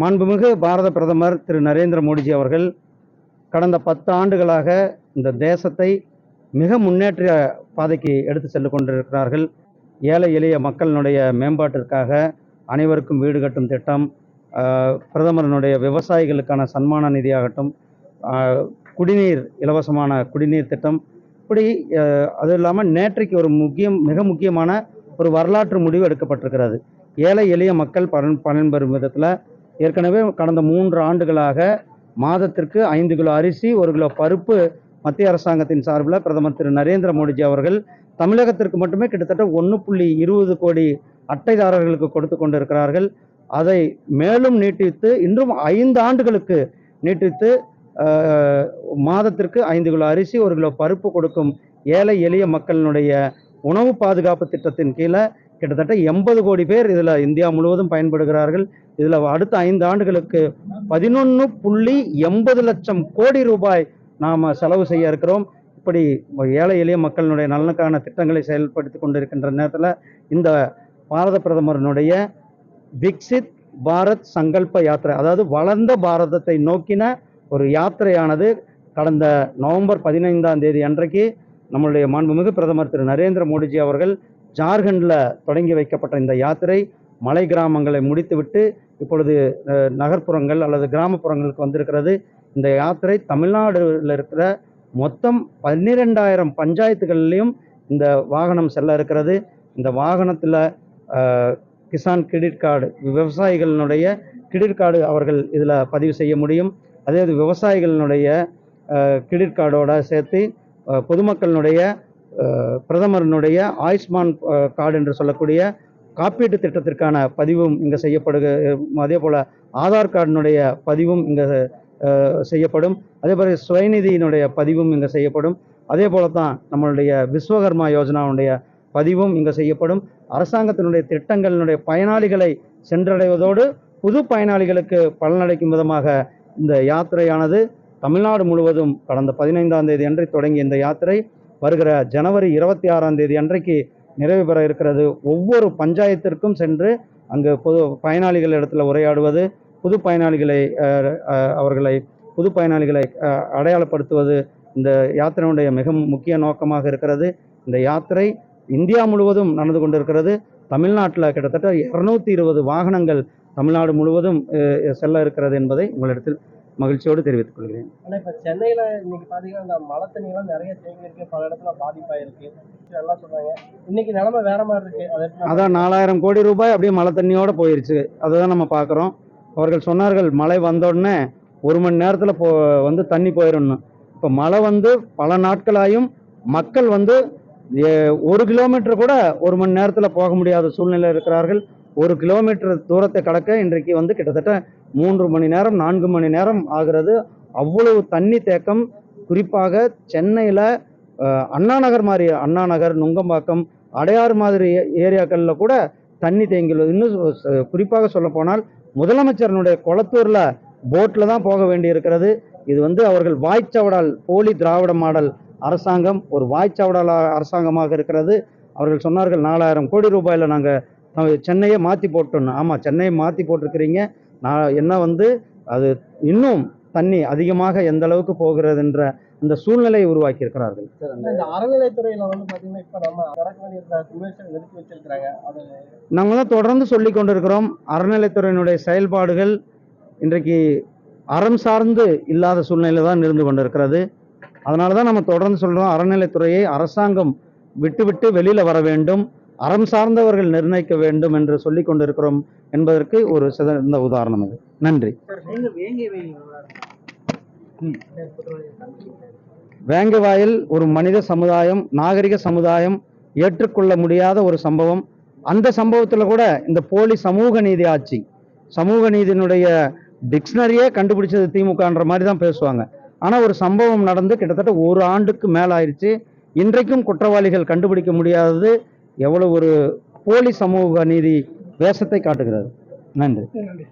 மாண்புமிகு பாரத பிரதமர் திரு நரேந்திர மோடிஜி அவர்கள் கடந்த பத்து ஆண்டுகளாக இந்த தேசத்தை மிக முன்னேற்ற பாதைக்கு எடுத்து சென்று கொண்டிருக்கிறார்கள். ஏழை எளிய மக்களினுடைய மேம்பாட்டிற்காக அனைவருக்கும் வீடு கட்டும் திட்டம் பிரதமரனுடைய பிரதமரினுடைய விவசாயிகளுக்கான சன்மான நிதியாகட்டும் குடிநீர் இலவசமான குடிநீர் திட்டம் இப்படி அது இல்லாமல் நேற்றைக்கு ஒரு முக்கியம் மிக முக்கியமான ஒரு வரலாற்று முடிவு எடுக்கப்பட்டிருக்கிறது. ஏழை எளிய மக்கள் பலன் பயன்பெறும் விதத்தில் ஏற்கனவே கடந்த மூன்று ஆண்டுகளாக மாதத்திற்கு ஐந்து கிலோ அரிசி ஒரு கிலோ பருப்பு மத்திய அரசாங்கத்தின் சார்பில் பிரதமர் திரு நரேந்திர மோடிஜி அவர்கள் தமிழகத்திற்கு மட்டுமே கிட்டத்தட்ட ஒன்று புள்ளி இருபது கோடி அட்டைதாரர்களுக்கு கொடுத்து கொண்டிருக்கிறார்கள். அதை மேலும் நீட்டித்து இன்றும் ஐந்து ஆண்டுகளுக்கு நீட்டித்து மாதத்திற்கு ஐந்து கிலோ அரிசி ஒரு கிலோ பருப்பு கொடுக்கும் ஏழை எளிய மக்களினுடைய உணவு பாதுகாப்பு திட்டத்தின் கீழே கிட்டத்தட்ட எண்பது கோடி பேர் இதில் இந்தியா முழுவதும் பயன்படுகிறார்கள். இதில் அடுத்த ஐந்து ஆண்டுகளுக்கு பதினொன்று புள்ளி எண்பது லட்சம் கோடி ரூபாய் நாம் செலவு செய்ய இருக்கிறோம். இப்படி ஏழை எளிய மக்களினுடைய நலனுக்கான திட்டங்களை செயல்படுத்தி கொண்டிருக்கின்ற நேரத்தில் இந்த பாரத பிரதமரினுடைய விக்சித் பாரத் சங்கல்ப யாத்திரை அதாவது வளர்ந்த பாரதத்தை நோக்கின ஒரு யாத்திரையானது கடந்த நவம்பர் பதினைந்தாம் தேதி அன்றைக்கு நம்மளுடைய மாண்புமிகு பிரதமர் திரு நரேந்திர மோடிஜி அவர்கள் ஜார்க்கண்டில் தொடங்கி வைக்கப்பட்ட இந்த யாத்திரை மலை கிராமங்களை முடித்துவிட்டு இப்பொழுது நகர்ப்புறங்கள் அல்லது கிராமப்புறங்களுக்கு வந்திருக்கிறது. இந்த யாத்திரை தமிழ்நாடுல இருக்கிற மொத்தம் பன்னிரெண்டாயிரம் பஞ்சாயத்துகள்லையும் இந்த வாகனம் செல்ல இருக்கிறது. இந்த வாகனத்தில் கிசான் கிரெடிட் கார்டு விவசாயிகளினுடைய கிரெடிட் கார்டு அவர்கள் இதில் பதிவு செய்ய முடியும். அதே இது விவசாயிகளினுடைய கிரெடிட் கார்டோட சேர்த்து பொதுமக்களினுடைய பிரதமரினுடைய ஆயுஷ்மான் கார்டு என்று சொல்லக்கூடிய காப்பீட்டு திட்டத்திற்கான பதிவும் இங்கே செய்யப்படுக அதே போல் ஆதார் கார்டினுடைய பதிவும் இங்கே செய்யப்படும். அதே போல் சுயநிதியினுடைய பதிவும் இங்கே செய்யப்படும். அதே போல தான் நம்மளுடைய விஸ்வகர்மா யோஜனாவுடைய பதிவும் இங்கே செய்யப்படும். அரசாங்கத்தினுடைய திட்டங்களினுடைய பயனாளிகளை சென்றடைவதோடு புது பயனாளிகளுக்கு பலனளிக்கும் விதமாக இந்த யாத்திரையானது தமிழ்நாடு முழுவதும் கடந்த பதினைந்தாம் தேதி அன்று தொடங்கிய இந்த யாத்திரை. வருகிற ஜனவரி இருபத்தி ஆறாம் தேதி அன்றைக்கு நிறைவு பெற இருக்கிறது. ஒவ்வொரு பஞ்சாயத்திற்கும் சென்று அங்கு பொது பயனாளிகள் இடத்துல உரையாடுவது புது பயனாளிகளை அவர்களை புது பயனாளிகளை அடையாளப்படுத்துவது இந்த யாத்திரையுடைய மிக முக்கிய நோக்கமாக இருக்கிறது. இந்த யாத்திரை இந்தியா முழுவதும் நடந்து கொண்டிருக்கிறது. தமிழ்நாட்டில் கிட்டத்தட்ட இரநூத்தி இருபது வாகனங்கள் தமிழ்நாடு முழுவதும் செல்ல இருக்கிறது என்பதை உங்களிடத்தில் மகிழ்ச்சியோடு தெரிவித்துக் கொள்கிறேன். ஆனா இப்ப சென்னையில இன்னைக்கு பாத்தீங்கன்னா இந்த மழை தண்ணி எல்லாம் நிறைய தேங்கி இருக்கு. பல இடத்துல பாதிப்பாயிருக்கு. எல்லாம் சொல்றாங்க. இன்னைக்கு நிலைமை வேற மாதிரி இருக்கு. அதை அதான் நாலாயிரம் கோடி ரூபாய் அப்படியே மழை தண்ணியோடு போயிருச்சு. அதுதான் நம்ம பார்க்குறோம் அவர்கள் சொன்னார்கள் மழை வந்த உடனே ஒரு மணி நேரத்தில் போ வந்து தண்ணி போயிடணும் இப்போ மழை வந்து பல நாட்களாயும் மக்கள் வந்து ஒரு கிலோமீட்டர் கூட ஒரு மணி நேரத்தில் போக முடியாத சூழ்நிலை இருக்கிறார்கள். ஒரு கிலோமீட்டர் தூரத்தை கடக்க இன்றைக்கு வந்து கிட்டத்தட்ட மூன்று மணி நேரம் நான்கு மணி நேரம் ஆகிறது. அவ்வளவு தண்ணி தேக்கம். குறிப்பாக சென்னையில் அண்ணா நகர் மாதிரி அண்ணா நகர் நுங்கம்பாக்கம் அடையாறு மாதிரி ஏரியாக்களில் கூட தண்ணி தேங்கியுள்ளது. இன்னும் குறிப்பாக சொல்ல போனால் முதலமைச்சரனுடைய குளத்தூரில் போட்டில் தான் போக வேண்டி இருக்கிறது இது வந்து அவர்கள் வாய்ச்சவடால் போலி திராவிட மாடல் அரசாங்கம் ஒரு வாய்ச்சவடால் அரசாங்கமாக இருக்கிறது. அவர்கள் சொன்னார்கள் நாலாயிரம் கோடி ரூபாயில் நாங்கள் சென்னையை மாற்றி போட்டோன்னு. ஆமாம் சென்னையை மாற்றி போட்டிருக்கிறீங்க. நான் என்ன வந்து அது இன்னும் தண்ணி அதிகமாக எந்த அளவுக்கு போகிறதுன்ற இந்த சூழ்நிலையை உருவாக்கி இருக்கிறார்கள் இந்த அறநிலைத்துறையில வந்து பாத்தீங்கன்னா இப்ப நம்ம தான் தொடர்ந்து சொல்லி கொண்டிருக்கிறோம். அறநிலைத்துறையினுடைய செயல்பாடுகள் இன்றைக்கு அறம் சார்ந்து இல்லாத சூழ்நிலை தான் இருந்து கொண்டிருக்கிறது. அதனால தான் நம்ம தொடர்ந்து சொல்கிறோம் அறநிலைத்துறையை அரசாங்கம் விட்டுவிட்டு வெளியில் வர வேண்டும். அறம் சார்ந்தவர்கள் நிர்ணயிக்க வேண்டும் என்று சொல்லி கொண்டிருக்கிறோம் என்பதற்கு ஒரு சிறந்த உதாரணம் இது. நன்றி. வேங்கவாயில் ஒரு மனித சமுதாயம் நாகரிக சமுதாயம் ஏற்றுக்கொள்ள முடியாத ஒரு சம்பவம். அந்த சம்பவத்தில் கூட இந்த போலி சமூக நீதி ஆட்சி சமூக நீதியினுடைய டிக்ஷனரியே கண்டுபிடிச்சது திமுகன்ற மாதிரி தான் பேசுவாங்க. ஆனால் ஒரு சம்பவம் நடந்து கிட்டத்தட்ட ஒரு ஆண்டுக்கு மேலாயிருச்சு. இன்றைக்கும் குற்றவாளிகள் கண்டுபிடிக்க முடியாதது எவ்வளவு ஒரு போலி சமூக நீதி வேஷத்தை காட்டுகிறது நன்றி. நன்றி.